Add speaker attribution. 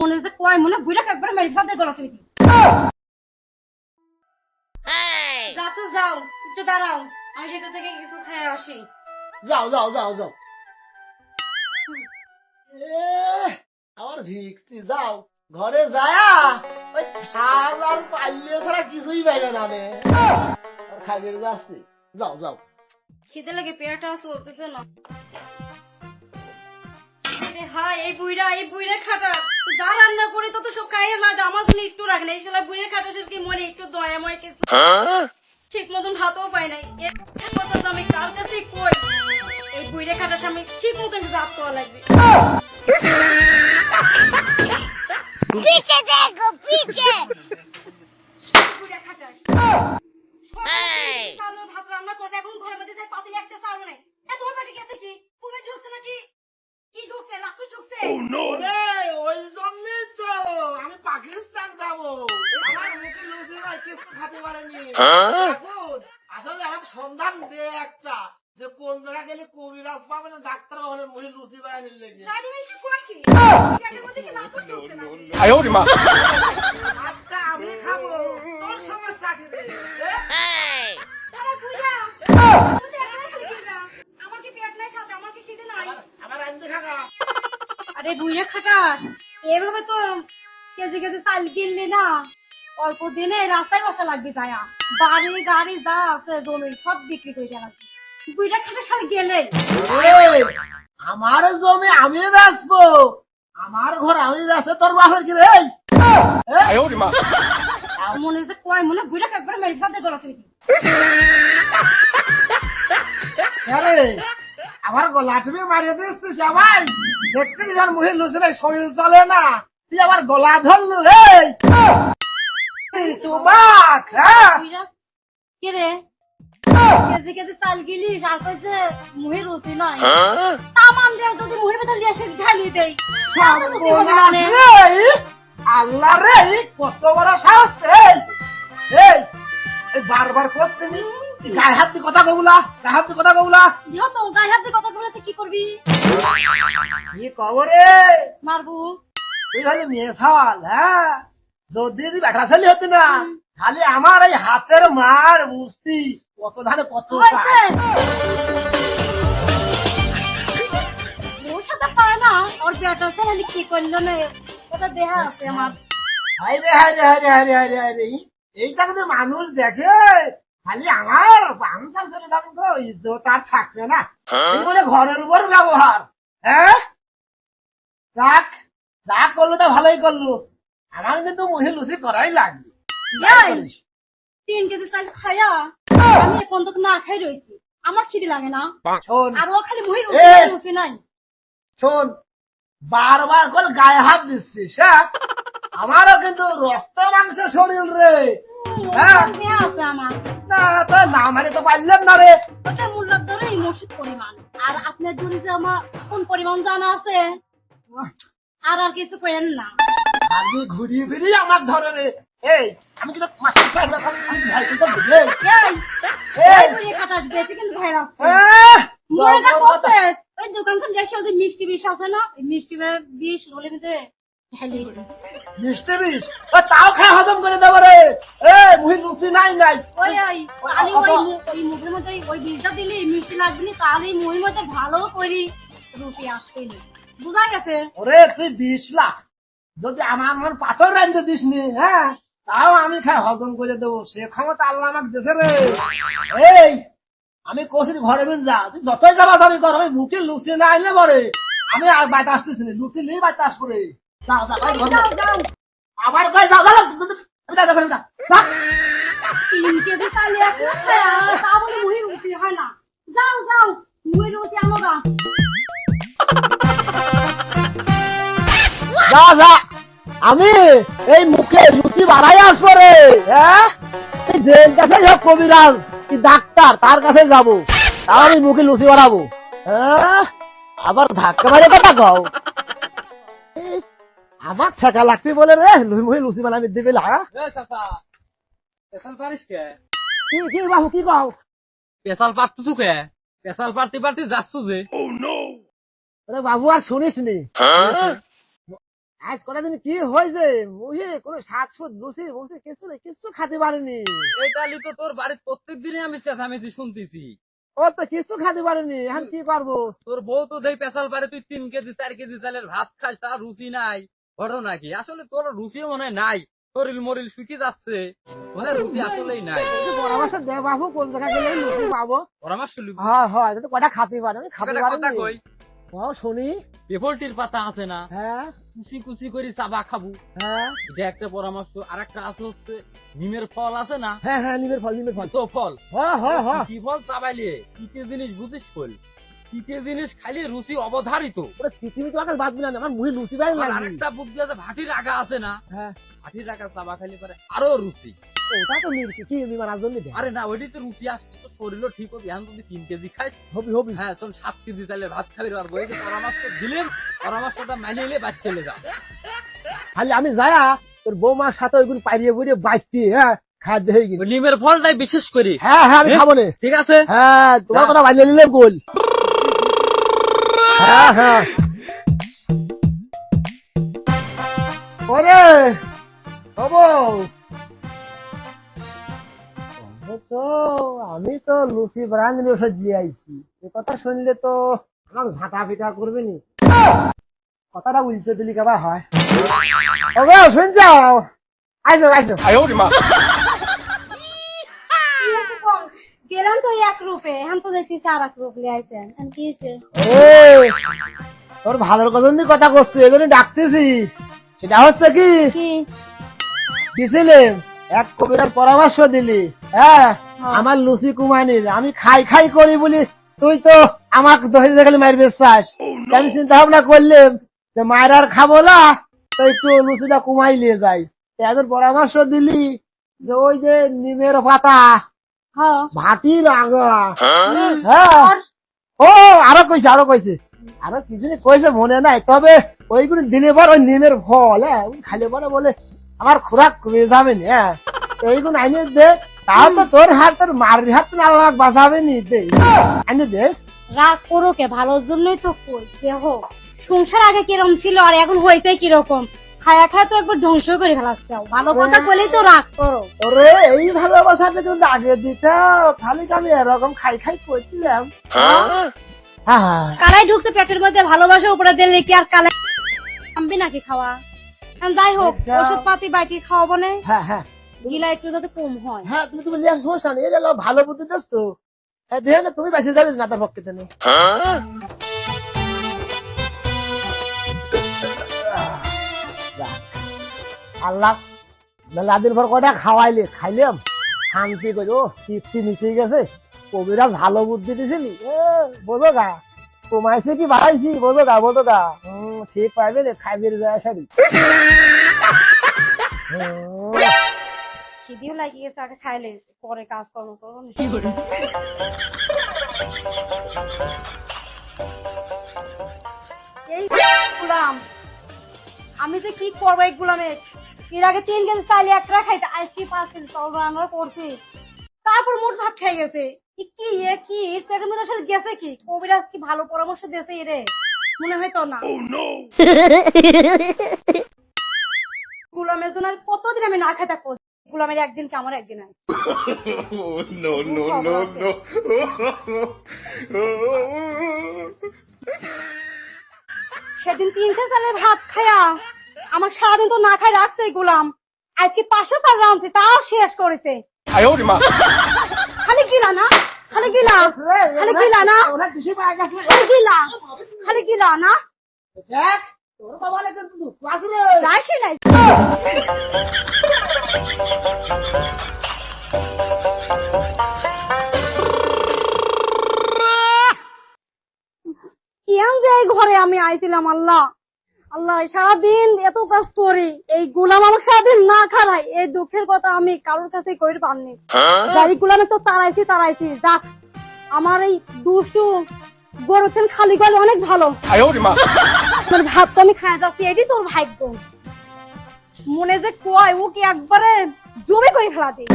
Speaker 1: মনে যে কয় মনে বুড়া একবার মেরে ফাদে গলা যা যাও একটু দাঁড়াও আমি সেটা থেকে কিছু খেয়ে আসি।
Speaker 2: যাও যাও যাও যাও। আমার ভিক্সি যাও ঘরে যায়া। ওই ছাল আর পাইলে ছাড়া কিছুই পাইবে না রে। খাইবে যাচ্ছি। যাও যাও।
Speaker 1: খিদে লাগে পেয়াটা চলতেছে না। হ্যাঁ এই বুইরা এই বুইরা খাটা। যা রান্না করে তত খাইয়ে না জন্য একটু রাখ না এই শালা বুইরা কি মনে একটু দয়াময় কিছু? ঠিক মতন ভাতও পাই নাই। এর কথা তো আমি ঠিক মতন জাত করা লাগবে। ভাত রান্না করে এখন ঘরের মধ্যে পাতিলে একটা চাউল নাই।
Speaker 2: ওরে, ওই জন্যই তো আমি পাকিস্তান যাব। আমার মুখে লুচি নাই কিছু খাতে পারেনি। এখন আসলে আমার সন্ধান দে একটা যে কোন জায়গা গেলে কবিরাজ পাবে না ডাক্তার পাবে না মুখে লুচি বানানোর লেগে
Speaker 1: গাড়ি মেশে কয় কি চাল কিনলি না অল্প দিনে রাস্তায় বসা লাগবে তাইয়া বাড়ি গাড়ি যা আছে জমি সব বিক্রি করে লাগবে। গেলে।
Speaker 2: আমার জমি আমি আমার ঘর আমি তোর বাপের কি
Speaker 1: মনে কয় মনে বুইটা একবার সাথে
Speaker 2: আরে হ্যাঁ আমার গলা তুমি মারিয়ে দিচ্ছিস সবাই দেখছিস আর মহিল শরীর চলে না। তুই আমার গলা ধরলু এই। তোমাক হ্যাঁ।
Speaker 1: কে রে? কেজি কেজি চাল গিলিস আর কইছে মুহির রুচি নাই। তামান দেও যদি মুহির ভেতর দিয়ে এসে ঢালি দেই তাহলে রুচি হবে না নে।
Speaker 2: সর্বনাশ রে! আল্লাহ রে কত বড় সাহস এই। বারবার করছে নি। এই গায়ে হাত কথা কবুলা গায়ে হাত কথা কবুলা।
Speaker 1: দিও তো গায়ে হাত দিয়ে কথা বলেছে কি করবি?
Speaker 2: কি কবরে
Speaker 1: মারবু।
Speaker 2: তুই হলি মেয়ে সওয়াল হ্যাঁ? যদি বেটা ছেলে হতি না? খালি আমার এই হাতের মার বুঝতি। কত ধানে কত
Speaker 1: সাথে পারে না। ওর কি করল না? ওটা দেহা আছে আমার।
Speaker 2: হায় হায় হায় হায় হায় হায় মানুষ দেখে খালি আমার ছেলে থাকবে তো ইজ্জত আর থাকবে না। এই বলে ঘরের উপর ব্যবহার। হ্যাঁ? যাক। যা করল তা ভালোই করল। আমার কিন্তু মহিল লুচি করাই লাগবে।
Speaker 1: তিন কেজি চাল খাইয়া আমি এখন তো না খাই রয়েছি। আমার খিদে লাগে না।
Speaker 2: শোন।
Speaker 1: আর ও খালি
Speaker 2: এই।
Speaker 1: রুচি নাই।
Speaker 2: শোন বারবার করে গায়ে হাত দিচ্ছিস হ্যাঁ? আমারও কিন্তু রক্ত মাংস শরীর রে হ্যাঁ? না তো না মানে তো পারলাম না রে।
Speaker 1: ওটা মূল্য ধরে এই মসজিদ পরিমাণ। আর আপনার জন্য যে আমার কোন পরিমাণ জানা আছে? আর আর কিছু কেন না।
Speaker 2: খালি ঘুরিয়ে ফিরিয়ে আমার ধরে রে এই আমি কিন্তু চাই না, আমি- আমি ভাই কিন্তু বুঝে
Speaker 1: এই
Speaker 2: এই
Speaker 1: খাটাস বেশি কিন্তু ভাই
Speaker 2: জল
Speaker 1: ওই গেছে মিষ্টি বিষ আছে না মিষ্টি বিষ রোলে ভিতরে ঢেলে
Speaker 2: মিষ্টি বিষ? ও তাও খায় হজম করে দেবো রে। এ মুহি লুচি নাই নাই।
Speaker 1: ওই ওই খালি ওই ওই মুখের মধ্যে ওই বীজটা দিলে মিষ্টি লাগবে না তাহলে মুহির মধ্যে ভালো করি রুটি আসবে না। বুঝা গেছে?
Speaker 2: ওরে তুই বিষ লাখ। যদি আমার আমার পাথর রাঁধতে দিস নি হ্যাঁ? তাও আমি খাই হজম করে দেবো। সে ক্ষমতা আল্লাহ আমাকে দেশে রে। এই আমি কষির ঘরে বের যা তুই যতই যাবা দাবি কর আমি মুখে লুচি না আইলে বলে আমি আর বাইতে আসতেছি না লুচি নিয়ে বাইতে আসব রে। যাও যাও এই ঘরে
Speaker 1: যাও
Speaker 2: যাও।
Speaker 1: যাও।
Speaker 2: আবার কই যাও যাও আমি যা।
Speaker 1: তা বলে মুহি রুটি হয় না। যাও যাও মুহি রুটি আনো গা।
Speaker 2: যা যা। আমি এই মুখে লুচি বাড়াই আসব রে হ্যাঁ? কাছে সব কবিরাজ কি ডাক্তার তার কাছে যাব। আমি মুখে লুচি বাড়াবো হ্যাঁ? আবার ধাক্কা মারে কথা কও। আমার ঠেকা লাগবে বলে রে লুই মুখে লুচি বানাবি দিবি হ্যাঁ?
Speaker 3: পারিস কে?
Speaker 2: বাবু কি কও?
Speaker 3: পেশাল পারতেছু কে? পেশাল পারতে পারতে যাচ্ছ যে।
Speaker 2: আরে বাবু আর শুনিস নি আজ কটা দিন কি হয়েছে? মুহে কোনো শাক সুদ লুচি মুচি কিছু নেই কিছু খাতে পারেনি।
Speaker 3: এইটালি তো তোর বাড়ির প্রত্যেক দিনে আমি চেঁচামেচি শুনতেছি।
Speaker 2: ও তো কিছু খাতে পারেনি কি করব
Speaker 3: তোর বউ তো দেই পেশাল পারে তুই তিন কেজি চার কেজি চালের ভাত খাস তার রুচি নাই। ঘটনা কি? আসলে তোর রুচিও মনে হয় নাই। শরীর মরিল শুকিয়ে যাচ্ছে। মনে রুচি আসলেই নাই।
Speaker 2: পরামর্শ দে বাবু কোন জায়গা গেলে পাবো?
Speaker 3: পরামর্শ
Speaker 2: হ্যাঁ হ্যাঁ কটা খাতে পারে খাতে
Speaker 3: কথা কই?
Speaker 2: ও শুনি।
Speaker 3: পেপলটির পাতা আছে না?
Speaker 2: হ্যাঁ।
Speaker 3: কুচি কুচি করে চাবা খাব।
Speaker 2: হ্যাঁ।
Speaker 3: এটা একটা পরামর্শ। আর একটা আছে হচ্ছে নিমের ফল আছে না?
Speaker 2: হ্যাঁ হ্যাঁ নিমের ফল নিমের ফল।
Speaker 3: তো ফল?
Speaker 2: হ্যাঁ হ্যাঁ হ্যাঁ
Speaker 3: কি ফল চাবাইলে? কিতে জিনিস বুঝিস ফল জিনিস খালি রুচি অবধারিত।
Speaker 2: বাদ আমার মুহি
Speaker 3: আরেকটা বুদ্ধি আছে ভাটির আগা আছে না?
Speaker 2: হ্যাঁ।
Speaker 3: ভাটির আগা চাবা খাইলে পারে আরও রুচি।
Speaker 2: ওটা তো মির্চি কি বিমার জন্য দে
Speaker 3: আরে না ওইটাই তো রুচি আসছে তো শরীরও ঠিক হবে এখন তুমি তিন কেজি খাইস
Speaker 2: হবি হবি।
Speaker 3: হ্যাঁ তোর সাত কেজি তাহলে ভাত খাবি পারব এই পরামর্শ দিলেন পরামর্শটা মানিয়ে নিলে বাদ চলে যাও।
Speaker 2: খালি আমি যায়া তোর বৌমার সাথে ওইগুলো পাইরিয়ে বুড়িয়ে বাইছি হ্যাঁ? খাদ্য হয়ে গেছে
Speaker 3: নিমের ফলটাই বিশেষ করি।
Speaker 2: হ্যাঁ হ্যাঁ আমি খাব
Speaker 3: ঠিক আছে?
Speaker 2: হ্যাঁ তোমার কথা বানিয়ে নিলে গোল। হ্যাঁ হ্যাঁ ওরে তো আমি তো লুচি ব্রাঞ্চ নিয়ে সজিয়ে আইছি। এ কথা শুনলে তো আমার ঝাঁটা পিটা করবে নি। কথাটা উল্টো দিলি কেবা হয়। শুন যাও আইসো আইসো।
Speaker 1: গেলাম তো এক রূপে এখন তো আর এক রূপ লিয়ে আইছেন। কি হয়েছে?
Speaker 2: তোর ভালোর কথা নিয়ে কথা করছি এই জন্য ডাকতেছি। সেটা হচ্ছে কি? দিছিলেন এক কবিরার পরামর্শ দিলি। হ্যাঁ আমার লুচি কুমানির আমি খাই খাই করি বলি তুই তো আমাকে ধরে দেখালি মারবে বিশ্বাস আমি চিন্তা ভাবনা করলাম যে মায়ের আর খাব না তো একটু লুচিটা কুমাই নিয়ে যাই। একজন পরামর্শ দিলি যে ওই যে নিমের পাতা
Speaker 1: হ্যাঁ।
Speaker 2: ভাটির হ্যাঁ? ও আরও কইছে আরও কইছে। আরও কিছু কইছে মনে নাই। তবে ওইগুলো দিলে পর ওই নিমের ফল হ্যাঁ খালে পরে বলে আমার খোরাক কমে যাবে না হ্যাঁ। তো এইগুলো আইনে দে। তাও তো তোর হাত তোর মার হাত আল্লাহ বাঁচাবে নি দে। আইনে দে।
Speaker 1: রাগ করো কে? ভালোর জন্যই তো কই দেহ সংসার আগে কীরকম ছিল আর এখন হয়েছে কীরকম? খায়া খায়া তো একবার ধ্বংস করে ফেলাচ্ছে। ভালো কথা বলেই তো রাগ করো।
Speaker 2: ওরে এই ভালোবাসাটা আগে দিত খালি আমি এরকম খাই খাই করছিলাম। হ্যাঁ।
Speaker 1: কালাই ঢুকতে পেটের মধ্যে ভালোবাসা উপরে দিলে কি আর কালাই থামবি নাকি খাওয়া? এখন যাই হোক
Speaker 2: আচ্ছা।
Speaker 1: ওষুধ পাতি বাইটি খাওয়াবো না।
Speaker 2: হ্যাঁ হ্যাঁ।
Speaker 1: গিলা একটু যাতে কম হয়।
Speaker 2: হ্যাঁ তুমি তুমি লিয়ার সমস্যা নেই। এটা ভালো বুদ্ধি দিস তো হ্যাঁ দেখে না তুমি বেঁচে যাবে না তার পক্ষে তেনে আল্লাহ লাদির পর কটা খাওয়াইলে খাইলাম। শান্তি করে ও তৃপ্তি মিশে গেছে। কবিরা ভালো বুদ্ধি দিছিলি এ বোঝো গা কমাইছে কি বাড়াইছি বোঝো গা বোঝো গা হম ঠিক পাইবে রে খাইবে যায় সারি
Speaker 1: খিদিও লাগিয়ে গেছে আগে খাইলে পরে কাজ কর্ম করব না। এই গুলাম। আমি যে কি করব এই গুলামে এর আগে তিন কেজি চাইলে একটা খাইতে আজ কি পাঁচ কেজি চাউল রান্না করছি তারপর মোট ভাত খেয়ে গেছে। কি এ কি পেটের মধ্যে আসলে গেছে কি? কবিরাজ কি ভালো পরামর্শ দিয়েছে এরে? মনে হয় তো না। গুলামের জন্য কতদিন আমি না খাই থাকব গুলামের একদিন কি আমার একদিন
Speaker 4: Oh, no.
Speaker 1: সেদিন তিনশো চালের ভাত খায়া আমার সারাদিন তো না খাই রাখছে গুলাম। আজকে পাঁচশো চাল রাঁধছে তাও শেষ করেছে। খালি গিলা না খালি গিলা খালি গিলা না। গিলা খালি গিলা না।
Speaker 2: দেখ তোর বাবা লাগে
Speaker 1: নাই কেন ঘরে আমি আইছিলাম আল্লাহ। আল্লাহ সারাদিন এত কাজ করি এই গুলাম আমার সারাদিন না খারাই এই দুঃখের কথা আমি কারোর কাছে কই পাননি এই গুলামে তো তাড়াইছি তাড়াইছি যাক আমার এই দুষ্টু গরুছেন খালি গেলে অনেক ভালো। তোর ভাত তো আমি খাই যাচ্ছি এটি তোর ভাগ্য। মনে যে কয় ও কি একবারে জমে করে ফেলা দিই